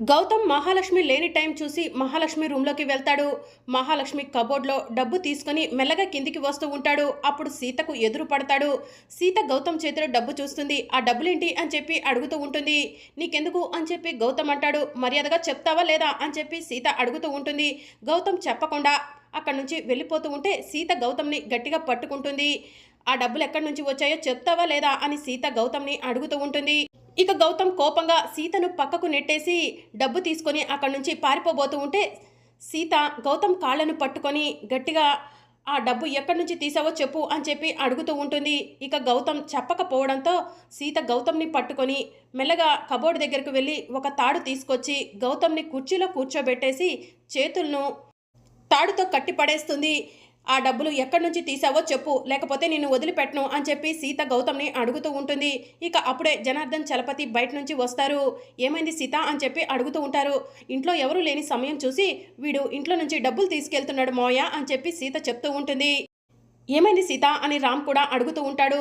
గౌతమ్ మహాలక్ష్మి లేని టైం చూసి మహాలక్ష్మి రూమ్లోకి వెళ్తాడు. మహాలక్ష్మి కబోర్డ్లో డబ్బు తీసుకుని మెల్లగా కిందికి వస్తూ ఉంటాడు. అప్పుడు సీతకు ఎదురు పడతాడు. సీత గౌతమ్ చేతిలో డబ్బు చూస్తుంది. ఆ డబ్బులేంటి? అని చెప్పి అడుగుతూ ఉంటుంది. నీకెందుకు? అని చెప్పి గౌతమ్ అంటాడు. మర్యాదగా చెప్తావా లేదా? అని చెప్పి సీత అడుగుతూ ఉంటుంది. గౌతమ్ చెప్పకుండా అక్కడి నుంచి వెళ్ళిపోతూ ఉంటే సీత గౌతమ్ని గట్టిగా పట్టుకుంటుంది. ఆ డబ్బులు ఎక్కడి నుంచి వచ్చాయో చెప్తావా లేదా? అని సీత గౌతమ్ని అడుగుతూ ఉంటుంది. ఇక గౌతమ్ కోపంగా సీతను పక్కకు నెట్టేసి డబ్బు తీసుకొని అక్కడి నుంచి పారిపోబోతూ ఉంటే సీత గౌతమ్ కాళ్ళను పట్టుకొని గట్టిగా ఆ డబ్బు ఎక్కడి నుంచి తీసావో చెప్పు అని చెప్పి అడుగుతూ ఉంటుంది. ఇక గౌతమ్ చెప్పకపోవడంతో సీత గౌతమ్ని పట్టుకొని మెల్లగా కబోర్డ్ దగ్గరకు వెళ్ళి ఒక తాడు తీసుకొచ్చి గౌతమ్ని కుర్చీలో కూర్చోబెట్టేసి చేతులను తాడుతో కట్టి పడేస్తుంది ఆ డబ్బులు ఎక్కడి నుంచి తీసావో చెప్పు లేకపోతే నిన్ను వదిలిపెట్టను అని చెప్పి సీత గౌతమ్ని అడుగుతూ ఉంటుంది. ఇక అప్పుడే జనార్దన్ చలపతి బయట నుంచి వస్తారు. ఏమైంది సీత అని చెప్పి అడుగుతూ ఉంటారు. ఇంట్లో ఎవరూ లేని సమయం చూసి వీడు ఇంట్లో నుంచి డబ్బులు తీసుకెళ్తున్నాడు మోయ అని చెప్పి సీత చెప్తూ ఉంటుంది. ఏమైంది సీత అని రామ్ కూడా అడుగుతూ ఉంటాడు.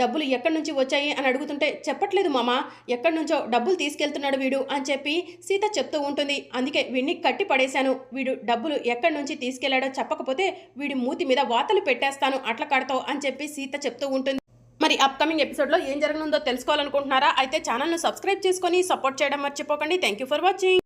డబ్బులు ఎక్కడి నుంచి వచ్చాయి అని అడుగుతుంటే చెప్పట్లేదు మామ ఎక్కడి నుంచో డబ్బులు తీసుకెళ్తున్నాడు వీడు అని చెప్పి సీత చెప్తూ ఉంటుంది. అందుకే వీడిని కట్టి పడేశాను. వీడు డబ్బులు ఎక్కడి నుంచి తీసుకెళ్ళాడో చెప్పకపోతే వీడి మూతి మీద వాతలు పెట్టేస్తాను అట్ల కడతావు అని చెప్పి సీత చెప్తూ ఉంటుంది. మరి అప్కమింగ్ ఎపిసోడ్లో ఏం జరగనుందో తెలుసుకోవాలనుకుంటున్నారా? అయితే ఛానల్ను సబ్స్క్రైబ్ చేసుకొని సపోర్ట్ చేయడం మర్చిపోకండి. Thank you for watching